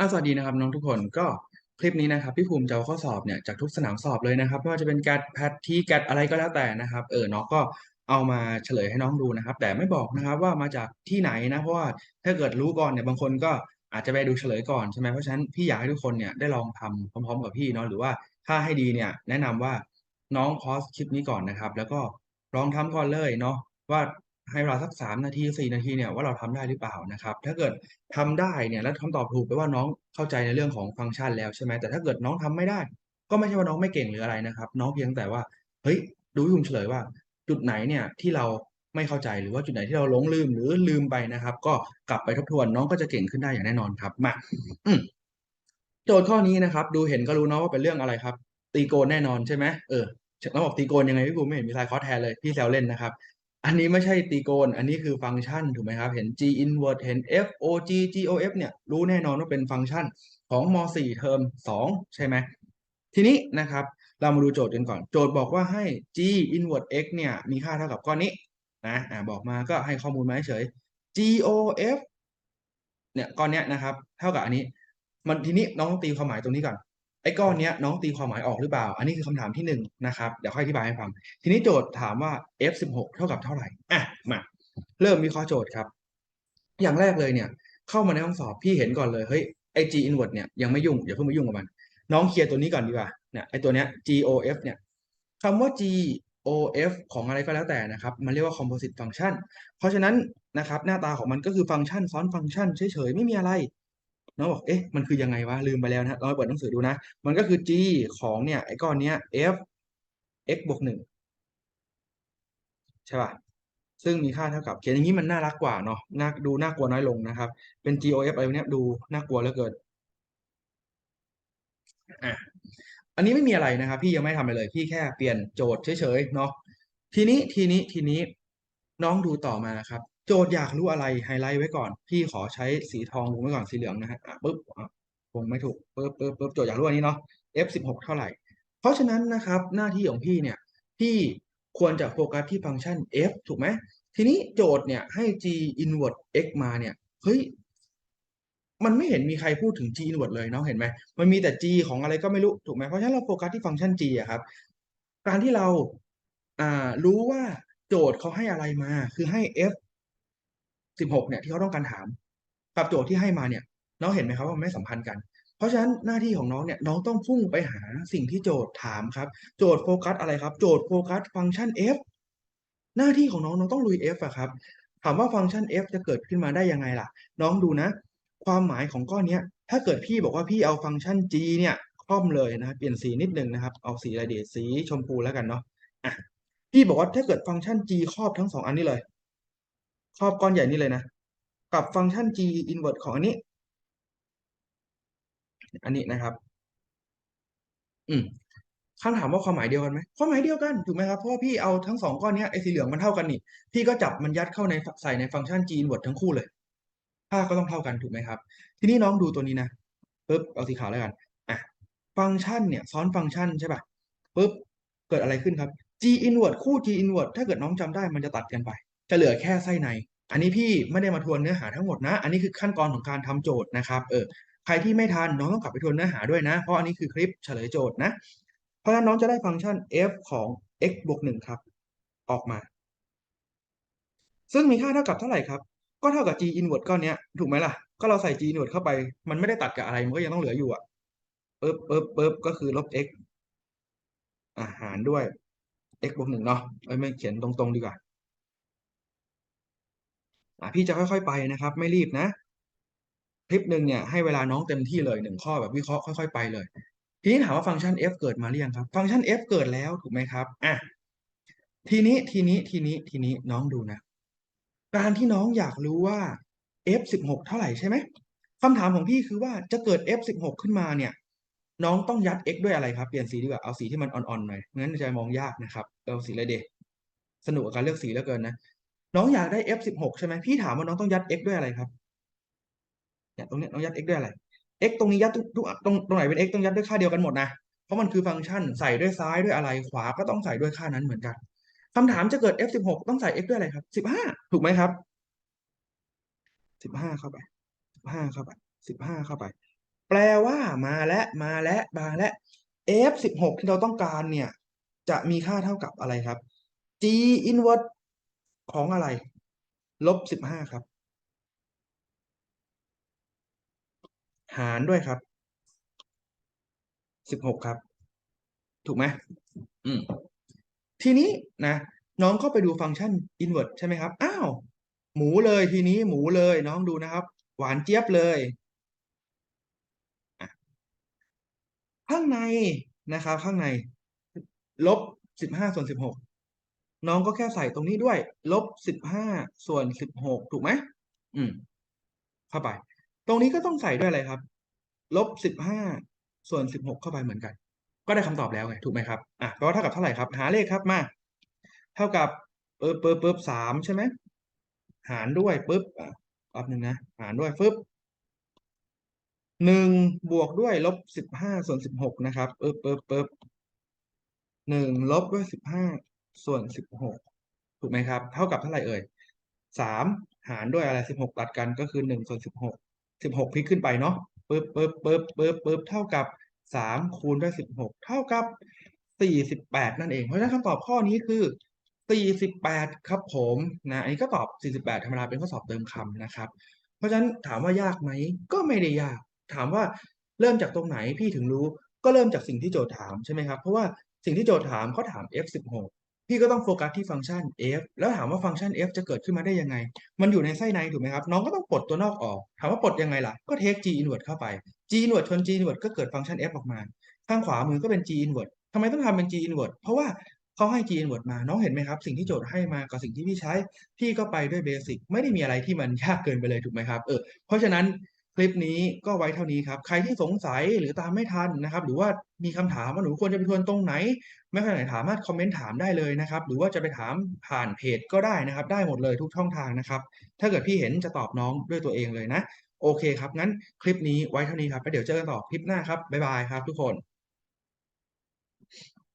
อ่าสวัสดีนะครับน้องทุกคนก็คลิปนี้นะครับพี่ภูมิจะเอาข้อสอบเนี่ยจากทุกสนามสอบเลยนะครับไม่ว่าจะเป็นแกดแพททีแกดอะไรก็แล้วแต่นะครับ เออน้องก็เอามาเฉลยให้น้องดูนะครับ แต่ไม่บอกนะครับว่ามาจากที่ไหนนะเพราะว่าถ้าเกิดรู้ก่อนเนี่ยบางคนก็อาจจะไปดูเฉลยก่อนใช่ไหมเพราะฉะนั้นพี่อยากให้ทุกคนเนี่ยได้ลองทำพร้อม ๆ กับพี่เนาะหรือว่าถ้าให้ดีเนี่ยแนะนำว่าน้องพอสคลิปนี้ก่อนนะครับ แล้วก็ลองทำก่อนเลยเนาะว่า ให้เวลาสักสามนาทีสี่นาทีเนี่ยว่าเราทำได้หรือเปล่านะครับ ถ้าเกิดทำได้เนี่ยแล้วคำตอบถูกแปลว่าน้องเข้าใจในเรื่องของฟังก์ชันแล้วใช่ไหมแต่ถ้าเกิดน้องทำไม่ได้ ก็ไม่ใช่ว่าน้องไม่เก่งหรืออะไรนะครับ น้องเพียงแต่ว่าเฮ้ยดูพี่ภูมิเฉลยว่า จุดไหนเนี่ยที่เราไม่เข้าใจหรือว่าจุดไหนที่เราหลงลืมหรือลืมไปนะครับ ก็กลับไปทบทวนน้องก็จะเก่งขึ้นได้อย่างแน่นอนครับมาโจทย์ข้อนี้นะครับ ดูเห็นก็รู้เนาะว่าเป็นเรื่องอะไรครับ ตีโกนแน่นอนใช่ไหมเออแล้วบอกตีโกนยังไงพี่ภูมไม่เห็นมีไซคอแทนเลยพี่แซวเล่นนะครับ อันนี้ไม่ใช่ตีโกน อันนี้คือฟังก์ชันถูกไหมครับ เห็น g inverse เห็น f o g g o f เนี่ยรู้แน่นอนว่าเป็นฟังก์ชันของม .4 เทอม 2 ใช่ไหม ทีนี้นะครับ เรามาดูโจทย์กันก่อน โจทย์บอกว่าให้ g inverse x เนี่ยมีค่าเท่ากับก้อนนี้นะอ่าบอกมาก็ให้ข้อมูลมาเฉย g o f เนี่ยก้อนเนี้ยนะครับ เท่ากับอันนี้ มันทีนี้น้องตีความหมายตรงนี้ก่อน ไอ้ก้อนเนี้ยน้องตีความหมายออกหรือเปล่า อันนี้คือคำถามที่หนึ่งนะครับเดี๋ยวค่อยอธิบายให้ฟัง ทีนี้โจทย์ถามว่า f 16เท่ากับเท่าไหร่อะมาเริ่มวิเคราะห์โจทย์ครับ อย่างแรกเลยเนี่ย เข้ามาในห้องสอบพี่เห็นก่อนเลยเฮ้ยไอ้ g inverse เนี่ยยังไม่ยุ่งอย่าเพิ่งไปยุ่งกับมัน น้องเคลียร์ตัวนี้ก่อนดีกว่าเนี่ยไอตัวเนี้ย gof เนี่ยคำว่า gof ของอะไรก็แล้วแต่นะครับ มันเรียกว่า composite function เพราะฉะนั้นนะครับหน้าตาของมันก็คือฟังก์ชันซ้อนฟังก์ชันเฉยๆไม่มีอะไร น้องบอก เอ๊ะ มันคือยังไงวะ ลืมไปแล้วนะลองไปเปิดหนังสือดูนะ มันก็คือ g ของเนี่ยไอ้ก้อนเนี้ย f x บวกหนึ่งใช่ป่ะ ซึ่งมีค่าเท่ากับ เขียนอย่างนี้มันน่ารักกว่าเนาะ น่าดูน่ากลัวน้อยลงนะครับ เป็น GOF อะไรเนี้ยดูน่ากลัวเหลือเกิน อะ อันนี้ไม่มีอะไรนะครับ พี่ยังไม่ทำอะไรเลย พี่แค่เปลี่ยนโจทย์เฉยๆเนาะ ทีนี้ทีนี้ทีนี้น้องดูต่อมาครับ โจทย์อยากรู้อะไรไฮไลท์ไว้ก่อน พี่ขอใช้สีทองวงไว้ก่อนสีเหลืองนะฮะอะปึ๊บวงไม่ถูกปึ๊บปึ๊บปึ๊บโจทย์อยากรู้อันนี้เนาะ f 16 เท่าไหร่ เพราะฉะนั้นนะครับหน้าที่ของพี่เนี่ยพี่ควรจะโฟกัสที่ฟังก์ชัน f ถูกไหมทีนี้โจทย์เนี่ยให้ g inverse x มาเนี่ยเฮ้ยมันไม่เห็นมีใครพูดถึง g inverse เลยเนาะเห็นไหมมันมีแต่ g ของอะไรก็ไม่รู้ถูกไหมเพราะฉะนั้นเราโฟกัสที่ฟังก์ชัน g อะครับ การที่เราอ่ารู้ว่าโจทย์เขาให้อะไรมา คือให้ f 16เนี่ยที่เขาต้องการถาม กับโจทย์ที่ให้มาเนี่ย น้องเห็นไหมครับว่ามันไม่สัมพันธ์กัน เพราะฉะนั้นหน้าที่ของน้องเนี่ยน้องต้องพุ่งไปหาสิ่งที่โจทย์ถามครับ โจทย์โฟกัสอะไรครับ โจทย์โฟกัสฟังก์ชัน f หน้าที่ของน้องน้องต้องลุย f อะครับถามว่าฟังก์ชัน f จะเกิดขึ้นมาได้ยังไงล่ะ น้องดูนะ ความหมายของก้อนเนี้ยถ้าเกิดพี่บอกว่าพี่เอาฟังก์ชัน g เนี่ยคล่อมเลยนะเปลี่ยนสีนิดนึงนะครับ เอาสีอะไรดีสีชมพูแล้วกันเนาะอะพี่บอกว่าถ้าเกิดฟังก์ชัน g ครอบทั้งสองอันนี้เลย ครอบก้อนใหญ่นี่เลยนะ กับฟังก์ชัน g inverse ของอันนี้ อันนี้นะครับ อืมคำถามว่าความหมายเดียวกันไหมความหมายเดียวกันถูกไหมครับเพราะพี่เอาทั้งสองก้อนเนี้ยไอ้สีเหลืองมันเท่ากันนี่พี่ก็จับมันยัดเข้าในใส่ในฟังก์ชัน g inverse ทั้งคู่เลยค่าก็ต้องเท่ากันถูกไหมครับ ทีนี้น้องดูตัวนี้นะปุ๊บเอาสีขาวแล้วกันอะฟังก์ชันเนี่ย ซ้อนฟังก์ชันใช่ป่ะปุ๊บเกิดอะไรขึ้นครับ g inverse คู่ g inverse ถ้าเกิดน้องจำได้มันจะตัดกันไป จะเหลือแค่ไส้ใน อันนี้พี่ไม่ได้มาทวนเนื้อหาทั้งหมดนะ อันนี้คือขั้นตอนของการทำโจทย์นะครับ เออ ใครที่ไม่ทันน้องต้องกลับไปทวนเนื้อหาด้วยนะ เพราะอันนี้คือคลิปเฉลยโจทย์นะ เพราะฉะนั้นน้องจะได้ฟังก์ชัน f ของ x บวกหนึ่งครับ ออกมา ซึ่งมีค่าเท่ากับเท่าไหร่ครับ ก็เท่ากับ g inverse ก้อนนี้ถูกไหมล่ะ ก็เราใส่ g inverse เข้าไป มันไม่ได้ตัดกับอะไร มันก็ยังต้องเหลืออยู่อะปึ๊บปึ๊บปึ๊บก็คือลบ x อาหารด้วย x บวกหนึ่งเนาะเอ้ยไม่เขียนตรงๆดีกว่า อะพี่จะค่อยๆไปนะครับ ไม่รีบนะคลิปหนึ่งเนี่ยให้เวลาน้องเต็มที่เลยหนึ่งข้อแบบวิเคราะห์ค่อยๆไปเลย ทีนี้ถามว่าฟังก์ชัน f เกิดมาหรือยังครับ ฟังก์ชัน f เกิดแล้วถูกไหมครับอะทีนี้ทีนี้ทีนี้ทีนี้น้องดูนะ การที่น้องอยากรู้ว่า f 16เท่าไหร่ใช่ไหมคำถามของพี่คือว่าจะเกิด f 16ขึ้นมาเนี่ย น้องต้องยัด x ด้วยอะไรครับเปลี่ยนสีดีกว่าเอาสีที่มันอ่อนๆหน่อยงั้นจะมองยากนะครับเอาสีอะไรเดสนุกกับการเลือกสีเหลือเกินนะ น้องอยากได้ f 16ใช่ไหมพี่ถามว่าน้องต้องยัด x ด้วยอะไรครับเนี่ยตรงนี้น้องยัด x ด้วยอะไร x ตรงนี้ยัดทุกตรงตรงไหนเป็น x ต้องยัดด้วยค่าเดียวกันหมดนะเพราะมันคือฟังก์ชันใส่ด้วยซ้ายด้วยอะไรขวาก็ต้องใส่ด้วยค่านั้นเหมือนกันคำถามจะเกิด f 16ต้องใส่ x ด้วยอะไรครับ15ถูกไหมครับ15เข้าไป15เข้าไป15เข้าไป แปลว่ามาและมาและมาและ f สิบหกที่เราต้องการเนี่ย จะมีค่าเท่ากับอะไรครับ g inverse ของอะไร ลบสิบห้าครับ หารด้วยครับสิบหกครับ ถูกไหมอืมทีนี้นะน้องเข้าไปดูฟังก์ชัน invert ใช่ไหมครับ อ้าว หมูเลยทีนี้หมูเลยน้องดูนะครับ หวานเจี๊ยบเลย ข้างในนะครับ ข้างใน ลบสิบห้าส่วนสิบหก น้องก็แค่ใส่ตรงนี้ด้วย ลบสิบห้าส่วนสิบหกถูกไหมอืม เข้าไป ตรงนี้ก็ต้องใส่ด้วยอะไรครับ ลบสิบห้าส่วนสิบหกเข้าไปเหมือนกัน ก็ได้คำตอบแล้วไงถูกไหมครับอะแปลว่าเท่ากับเท่าไหร่ครับ หาเลขครับมา เท่ากับเปิบเปิบเปิบสามใช่ไหมหารด้วยปุ๊บอะแป๊บหนึ่งนะหารด้วยปุ๊บหนึ่งบวกด้วยลบสิบห้าส่วนสิบหกนะครับเปิบเปิบเปิบหนึ่งลบด้วยสิบห้า ส่วนสิบหกถูกไหมครับ เท่ากับเท่าไหร่เอ่ยสามหารด้วยอะไรสิบหกตัดกันก็คือหนึ่งส่วนสิบหกสิบหกพลิกขึ้นไปเนาะปึ๊บปึ๊บปึ๊บปึ๊บปึ๊บเท่ากับสามคูณด้วยสิบหกเท่ากับสี่สิบแปดนั่นเองเพราะฉะนั้นคำตอบข้อนี้คือสี่สิบแปดครับผมนะอันนี้ก็ตอบสี่สิบแปดธรรมดาเป็นข้อสอบเติมคำนะครับ เพราะฉะนั้นถามว่ายากไหมก็ไม่ได้ยาก ถามว่าเริ่มจากตรงไหนพี่ถึงรู้ก็เริ่มจากสิ่งที่โจทย์ถามใช่ไหมครับ เพราะว่าสิ่งที่โจทย์ถามเขาถาม f16 พี่ก็ต้องโฟกัสที่ฟังก์ชัน f แล้วถามว่าฟังก์ชัน f จะเกิดขึ้นมาได้ยังไง มันอยู่ในไส้ในถูกไหมครับ น้องก็ต้องปลดตัวนอกออก ถามว่าปลดยังไงล่ะ ก็เทค g inverse เข้าไป g inverse ชน g inverse ก็เกิดฟังก์ชัน f ออกมา ข้างขวามือก็เป็น g inverse ทำไมต้องทำเป็น g inverse เพราะว่าเขาให้ g inverse มา น้องเห็นไหมครับ สิ่งที่โจทย์ให้มากับสิ่งที่พี่ใช้ พี่ก็ไปด้วยเบสิกไม่ได้มีอะไรที่มันยากเกินไปเลยถูกไหมครับ เออ เพราะฉะนั้น คลิปนี้ก็ไว้เท่านี้ครับ ใครที่สงสัยหรือตามไม่ทันนะครับ หรือว่ามีคำถามว่าหนูควรจะไปทวนตรงไหน ไม่เข้าดไหนสามารถคอมเมนต์ถามได้เลยนะครับ หรือว่าจะไปถามผ่านเพจก็ได้นะครับ ได้หมดเลยทุกช่องทางนะครับ ถ้าเกิดพี่เห็นจะตอบน้องด้วยตัวเองเลยนะ โอเคครับ งั้นคลิปนี้ไว้เท่านี้ครับแล้วเดี๋ยวเจอกันต่อคลิปหน้าครับบ๊ายบายครับทุกคน